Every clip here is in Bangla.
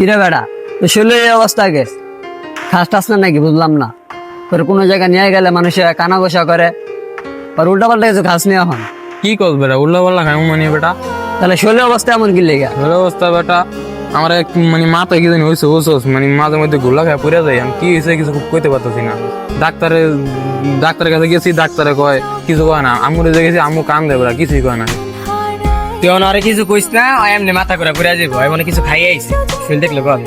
কিরে বেড়া তো শরীরে এই অবস্থা আগে খাস টাস না নাকি? বুঝলাম না। তোর কোনো জায়গায় নিয়ে গেলে মানুষে কানা বসা করে। আর উল্টা পাল্টা কিছু খাস নিয়ে হন কি কর বেটা উল্লা পাল্লা খাই মানে বেটা? তাহলে শরীরের অবস্থা এমন কি লেগে? ভালো অবস্থা বেটা আমার এক মানে মাথায় কি জানি হয়েছে ওসোস মানে মাঝে মধ্যে গোলা খায় পড়ে যায় আমি কি হয়েছে কিছু কইতে পারতেছি না। ডাক্তারে ডাক্তারের কাছে গেছি ডাক্তারে কয় কিছু কয় না। আমুরে যে গেছি আমু কান দেয় বেটা কিছুই কয় না। তুই অনারে কিছু কইস না এমনি মাথা করে ঘুরে যাব কিছু খাই আইছে। শরীর দেখলে কল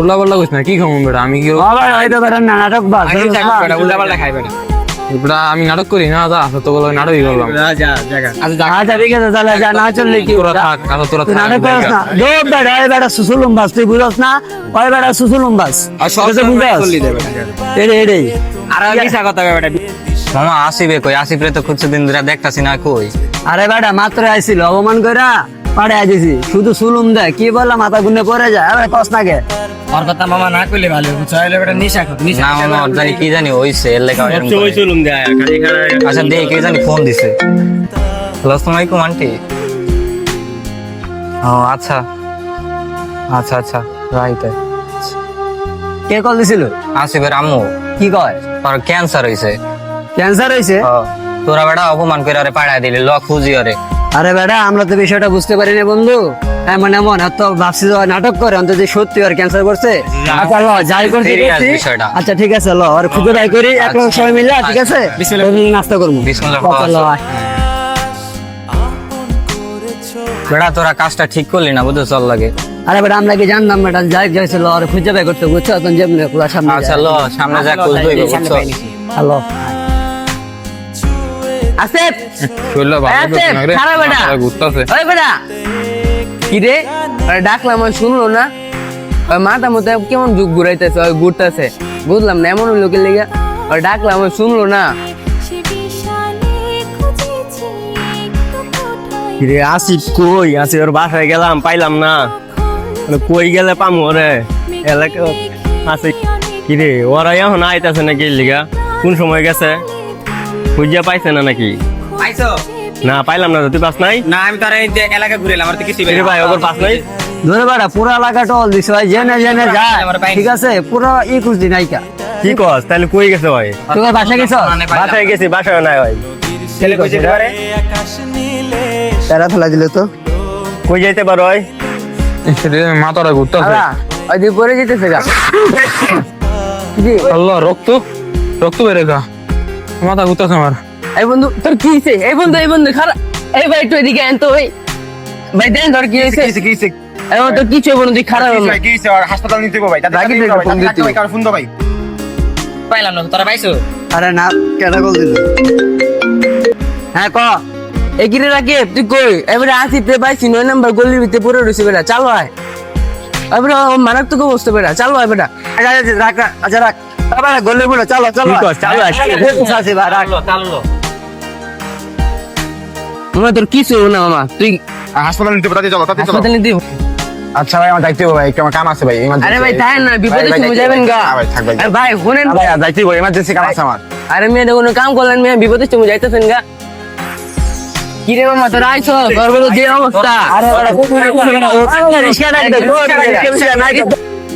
উল্লা পাল্লা কইস না কি খাব বেটা? আমি কি নাটক বাস উল্টা পাল্টা খাইবে না। বেটা আমি নাটক করি না যা তো বলে নাটকই করলাম। যা জায়গা আচ্ছা আচ্ছা ঠিক আছে তাহলে যা না চললে কি তোরা থাক আচ্ছা তোরা তুই থাক নাটক করিস না। দৌড় বেড়া ওই বেড়া সুসুলুম বাস তুই বুঝস না? ওই বেড়া সুসুলুম বাস আর সব বুঝাস? আর কিসা কথা বেটা। মামা আসিবে কই? আসিফরে তো খুঁজছে দিন ধরে দেখতাছি না কই? আরে বেটা মাত্র আইছিল অপমান কইরা পাড়ে আইছি শুধু সুলুম দে কি বললাম মাথা গুনে পড়ে যায়। আরে কস না কে? ওর কথা মামা না কইলে ভালো বুঝছ হইলে বেটা নিশা খাও নিশা না মামা ওর জানি কি জানি হইছে এর লেখা এরকম করে। খালি খালি আচ্ছা দেখ কে জানি ফোন দিছে। হ্যালো আসসালামু আলাইকুম আন্টি। ও আচ্ছা। আচ্ছা আচ্ছা রাইট কে কল দিছিল? আসিফের আম্মু। কি কয়? তোর ক্যান্সার হইছে। ক্যান্সার হয়েছে? তোরা বেটা অপমান করে আরে পাড়ায় দিলি ল খুঁজি আরে। আরে বেটা আমরা তো বিষয়টা বুঝতে পারি না বন্ধু। এমন এমন এত ভাবছি যে নাটক করে অন্তত সত্যি আর ক্যান্সার করছে। আচ্ছা ল যাই করছি। আচ্ছা ঠিক আছে ল আর খুঁজে বাই করি এক লোক সবাই মিলে ঠিক আছে? আমি নাস্তা করব। আচ্ছা, ল। বেটা তোরা কাজটা ঠিক করলি না বুঝতে চল লাগে। আরে বেটা আমরা কি জানতাম বেটা যাই যাইছিল আর খুঁজে বাই করতে বুঝছ? তখন যেমনি সামনে আচ্ছা ল সামনে যা খুঁজবো বুঝছ? হ্যালো আসিফ। শরীরটা ভালো খারাপ বেটা। ঘুরতাছে। ওই বেটা। কি রে? আরে ডাকলাম ওই শুনলো না? ওই মাথা মতো কেমন যুগ ঘুরাইতেছে ওই ঘুরতেছে। বুঝলাম না এমন লোকের লেগে। ওই ডাকলাম ওই শুনলো না? রে আসিফ কই? আসিফ ওর বাসায় গেলাম পাইলাম না। মানে কই গেলে পামু ওরে? এলাকা আছে কি রে ওরা এখন আইতাছে নাকি লিগা? কোন সময় গেছে? খুঁজিয়া পাইছে না নাকি? পাইছো? না পাইলাম না তো, তুই পাস নাই? না আমি তার এলাকা ঘুরে এলাম আমার তো কিছু রে ভাই ওর পাস নাই? ধরে বেটা পুরো এলাকা টল দিছে ভাই জেনে জেনে যায়। ঠিক আছে পুরো ই দিন নাইকা কি কস তাহলে কই গেছে ভাই? তোর বাসা গেছ? বাসায় গেছি বাসায় নাই ভাই। ছেলে কইছে পারে তারা ফেলা দিল তো। কই যাইতে পারো ভাই? মাথাটা ঘুরতাছে। ওই দিকে পরে যেতেছে গা আল্লাহ রক্ত? রক্ত বেড়ে গা মাথা ঘুরতাছে আমার। এই বন্ধু তোর কি হয়েছে এই বন্ধু এই বন্ধু খারাপ। এই ভাই একটু এদিকে আন তো ভাই ভাই দেন তোর কি হয়েছে এই বন্ধু, তোর কিছু বন্ধু? তুই খারাপ হলো। হাসপাতাল হবে। ভাই তাদের রাগি নিতে দিতে ভাই কারণ ফোন দাও ভাই। পাইলাম না তোরা পাইছো? আরে না কেডা কল দিল? হ্যাঁ ক? এই কিরে রাখে তুই কই? এবারে আসি তে পাইছি নয় নাম্বার গলির ভিতরে পড়ে রয়েছে বেটা চালো আয় এবারে মারাত্মক অবস্থা বেটা চালো আয় বেটা। আচ্ছা আচ্ছা, রাখ রাখ, আচ্ছা রাখ। আবার গলে বলে চলো চলো? চালো, চালো। আছে ভাই রাখ মামা তোর কিছু না মামা তুই হাসপাতাল নিতে তাদের চলো তাদের চলো হাসপাতালে দিও আচ্ছা ভাই আমার দায়িত্ব হবে ভাই আমার কাম আছে ভাই আরে ভাই তাই না বিপদে ভাই, ভাই, যাবেন গা হ্যাঁ ভাই, থাক ভাই। আরে ভাই শুনেন ভাই দায়িত্ব হবে এমার্জেন্সি কাম আছে আমার আরে মেয়ে কোনো কাম করলেন মেয়ে বিপদে তুমি যাইতেছেন গা কিরে মামা তোর আইছো তোর যে অবস্থা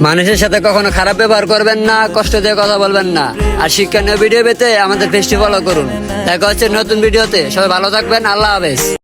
মানুষের সাথে কখনো খারাপ ব্যবহার করবেন না, কষ্ট দিয়ে কথা বলবেন না। আর শিক্ষণীয় ভিডিও পেতে আমাদের ফেস্টিভ্যালও করুন। দেখা হচ্ছে নতুন ভিডিওতে সবাই ভালো থাকবেন। আল্লাহ হাফেজ।